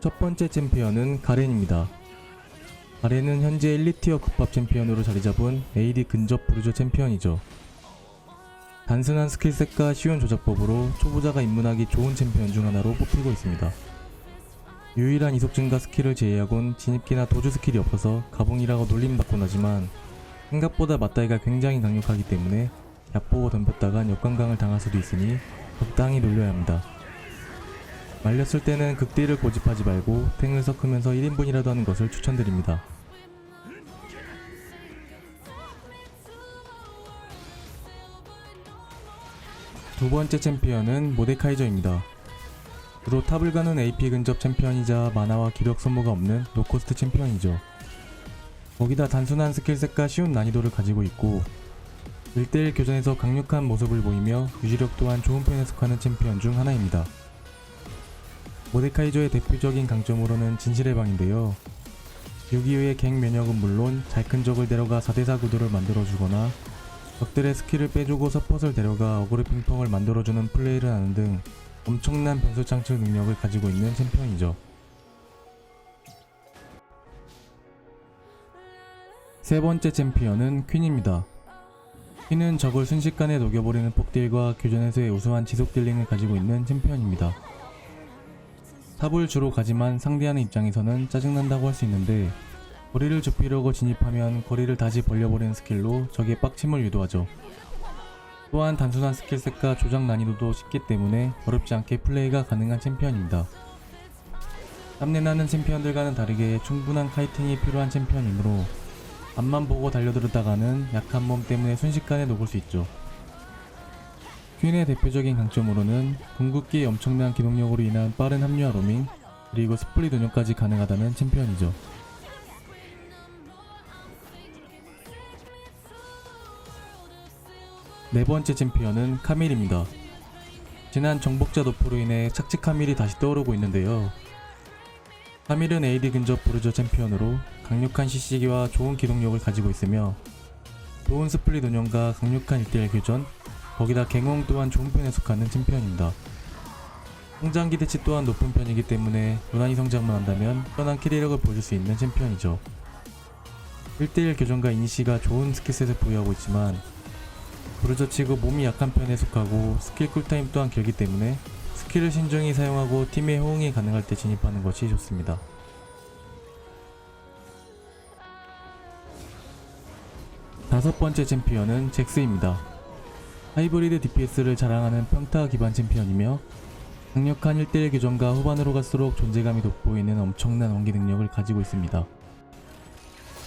첫 번째 챔피언은 가렌입니다. 가렌은 현재 1리티어 국밥 챔피언으로 자리잡은 AD 근접 부르조 챔피언이죠. 단순한 스킬셋과 쉬운 조작법으로 초보자가 입문하기 좋은 챔피언 중 하나로 뽑히고 있습니다. 유일한 이속 증가 스킬을 제외하곤 진입기나 도주 스킬이 없어서 가봉이라고 놀림받곤 하지만 생각보다 맞다이가 굉장히 강력하기 때문에 얕보고 덤볐다간 역관광을 당할 수도 있으니 적당히 놀려야 합니다. 말렸을 때는 극딜을 고집하지 말고 탱을 섞으면서 1인분이라도 하는 것을 추천드립니다. 두 번째 챔피언은 모데카이저입니다. 주로 탑을 가는 AP 근접 챔피언이자 만화와 기력 소모가 없는 로코스트 챔피언이죠. 거기다 단순한 스킬셋과 쉬운 난이도를 가지고 있고 1대1 교전에서 강력한 모습을 보이며 유지력 또한 좋은 편에 속하는 챔피언 중 하나입니다. 모데카이저의 대표적인 강점으로는 진실의 방인데요. 6.25의 갱 면역은 물론 잘큰 적을 데려가 4대4 구도를 만들어주거나 적들의 스킬을 빼주고 서폿을 데려가 어그로 핑퐁을 만들어주는 플레이를 하는 등 엄청난 변수 창출 능력을 가지고 있는 챔피언이죠. 세 번째 챔피언은 퀸입니다. 퀸은 적을 순식간에 녹여버리는 폭딜과 교전에서의 우수한 지속 딜링을 가지고 있는 챔피언입니다. 탑을 주로 가지만 상대하는 입장에서는 짜증난다고 할 수 있는데 거리를 좁히려고 진입하면 거리를 다시 벌려버리는 스킬로 적의 빡침을 유도하죠. 또한 단순한 스킬셋과 조작 난이도도 쉽기 때문에 어렵지 않게 플레이가 가능한 챔피언입니다. 땀내나는 챔피언들과는 다르게 충분한 카이팅이 필요한 챔피언이므로 앞만 보고 달려들었다가는 약한 몸 때문에 순식간에 녹을 수 있죠. 퀸의 대표적인 강점으로는 궁극기의 엄청난 기동력으로 인한 빠른 합류와 로밍, 그리고 스플릿 운영까지 가능하다는 챔피언이죠. 네 번째 챔피언은 카밀입니다. 지난 정복자 도포로 인해 착지 카밀이 다시 떠오르고 있는데요. 카밀은 AD 근접 부르저 챔피언으로 강력한 CC기와 좋은 기동력을 가지고 있으며 좋은 스플릿 운영과 강력한 1대1 교전, 거기다 갱홍 또한 좋은 편에 속하는 챔피언입니다. 성장 기대치 또한 높은 편이기 때문에 무난히 성장만 한다면 편한 캐리력을 보여줄 수 있는 챔피언이죠. 1대1 교전과 이니시가 좋은 스킬셋을 보유하고 있지만 부르저치고 몸이 약한 편에 속하고 스킬 쿨타임 또한 길기 때문에 스킬을 신중히 사용하고 팀의 호응이 가능할 때 진입하는 것이 좋습니다. 다섯 번째 챔피언은 잭스입니다. 하이브리드 DPS를 자랑하는 평타 기반 챔피언이며 강력한 1대1 교전과 후반으로 갈수록 존재감이 돋보이는 엄청난 원기 능력을 가지고 있습니다.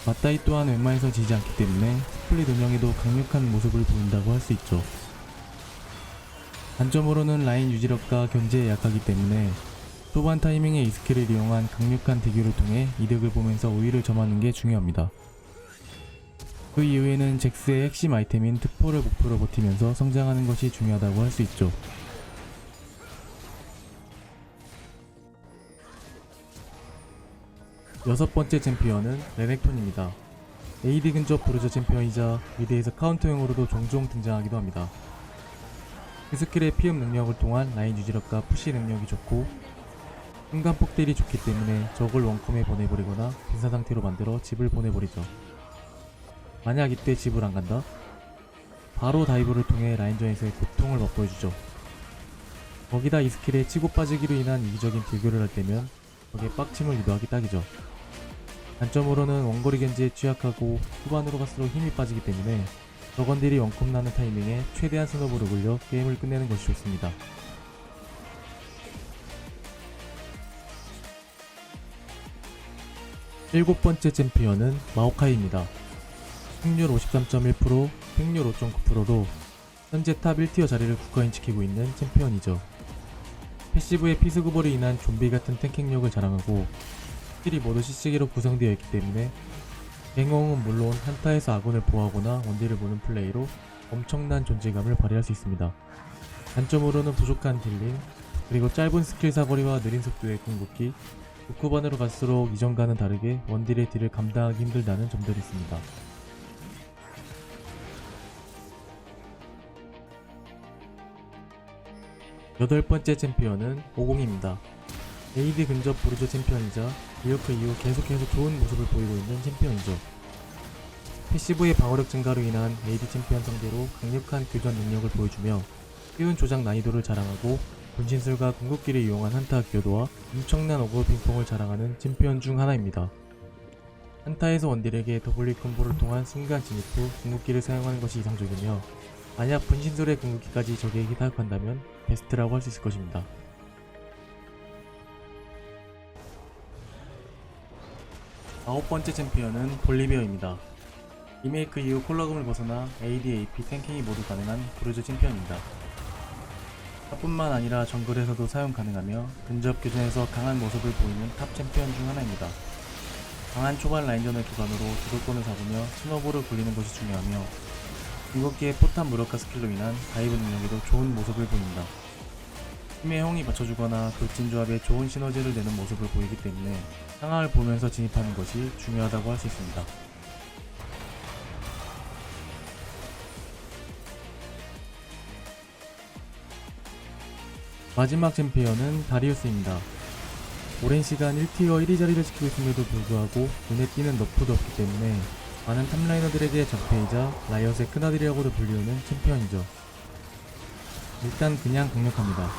맞다이 또한 웬만해서 지지 않기 때문에 스플릿 운영에도 강력한 모습을 보인다고 할 수 있죠. 단점으로는 라인 유지력과 견제에 약하기 때문에 초반 타이밍에 이 스킬을 이용한 강력한 대교를 통해 이득을 보면서 우위를 점하는 게 중요합니다. 그 이후에는 잭스의 핵심 아이템인 특포를 목표로 버티면서 성장하는 것이 중요하다고 할 수 있죠. 여섯 번째 챔피언은 레넥톤입니다. AD 근접 부르저 챔피언이자 미드에서 카운터용으로도 종종 등장하기도 합니다. 그 스킬의 피흡 능력을 통한 라인 유지력과 푸시 능력이 좋고 순간 폭딜이 좋기 때문에 적을 원컴에 보내버리거나 빈사 상태로 만들어 집을 보내버리죠. 만약 이때 집을 안 간다? 바로 다이브를 통해 라인전에서의 고통을 맛보여주죠. 거기다 이 스킬에 치고 빠지기로 인한 이기적인 딜교를 할 때면 적의 빡침을 유도하기 딱이죠. 단점으로는 원거리 견지에 취약하고 후반으로 갈수록 힘이 빠지기 때문에 적원들이 원컵 나는 타이밍에 최대한 스노브를 굴려 게임을 끝내는 것이 좋습니다. 일곱 번째 챔피언은 마오카이입니다. 승률 53.1%, 팽률 5.9%로 현재 탑 1티어 자리를 굳건히 지키고 있는 챔피언이죠. 패시브의 피스구벌로 인한 좀비 같은 탱킹력을 자랑하고 스킬이 모두 CC기로 구성되어 있기 때문에 갱홍은 물론 한타에서 아군을 보호하거나 원딜을 보는 플레이로 엄청난 존재감을 발휘할 수 있습니다. 단점으로는 부족한 딜링, 그리고 짧은 스킬 사거리와 느린 속도의 궁극기, 북후반으로 갈수록 이전과는 다르게 원딜의 딜을 감당하기 힘들다는 점들이 있습니다. 여덟 번째 챔피언은 오공입니다. AD 근접 브루저 챔피언이자 리어크 이후 계속해서 좋은 모습을 보이고 있는 챔피언이죠. 패시브의 방어력 증가로 인한 AD 챔피언 상대로 강력한 교전 능력을 보여주며 쉬운 조작 난이도를 자랑하고 분신술과 궁극기를 이용한 한타 기여도와 엄청난 어그로 핑퐁을 자랑하는 챔피언 중 하나입니다. 한타에서 원딜에게 더블리 콤보를 통한 순간 진입 후 궁극기를 사용하는 것이 이상적이며 만약 분신술의 궁극기까지 적에게 타격한다면 베스트라고 할 수 있을 것입니다. 아홉 번째 챔피언은 볼리비어입니다. 리메이크 이후 콜라금을 벗어나 AD, AP, 탱킹이 모두 가능한 브루즈 챔피언입니다. 탑뿐만 아니라 정글에서도 사용 가능하며 근접 교전에서 강한 모습을 보이는 탑 챔피언 중 하나입니다. 강한 초반 라인전을 기반으로 주도권을 잡으며 스노볼을 굴리는 것이 중요하며 궁극기의 포탄 무력화 스킬로 인한 다이브 능력에도 좋은 모습을 보입니다. 팀의 형이 받쳐주거나 돌진 조합에 좋은 시너지를 내는 모습을 보이기 때문에 상황을 보면서 진입하는 것이 중요하다고 할 수 있습니다. 마지막 챔피언은 다리우스입니다. 오랜 시간 1티어 1위 자리를 지키고 있음에도 불구하고 눈에 띄는 너프도 없기 때문에 많은 탑라이너들에게 적폐이자 라이엇의 큰 아들이라고도 불리우는 챔피언이죠. 일단 그냥 강력합니다.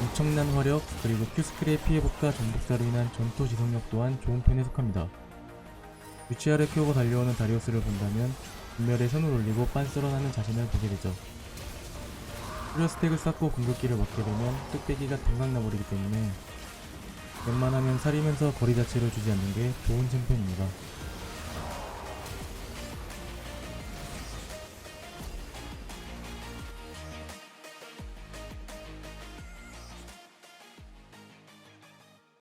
엄청난 화력 그리고 큐스킬의 피해복과 전복사로 인한 전투 지속력 또한 좋은 편에 속합니다. 위치아를 키우고 달려오는 다리우스를 본다면 분멸에 손을 올리고 빤스러나는 자신을 보게 되죠. 플러 스택을 쌓고 궁극기를 먹게 되면 뚝배기가 동강 나버리기 때문에 웬만하면 살이면서 거리 자체를 주지 않는 게 좋은 챔피언입니다.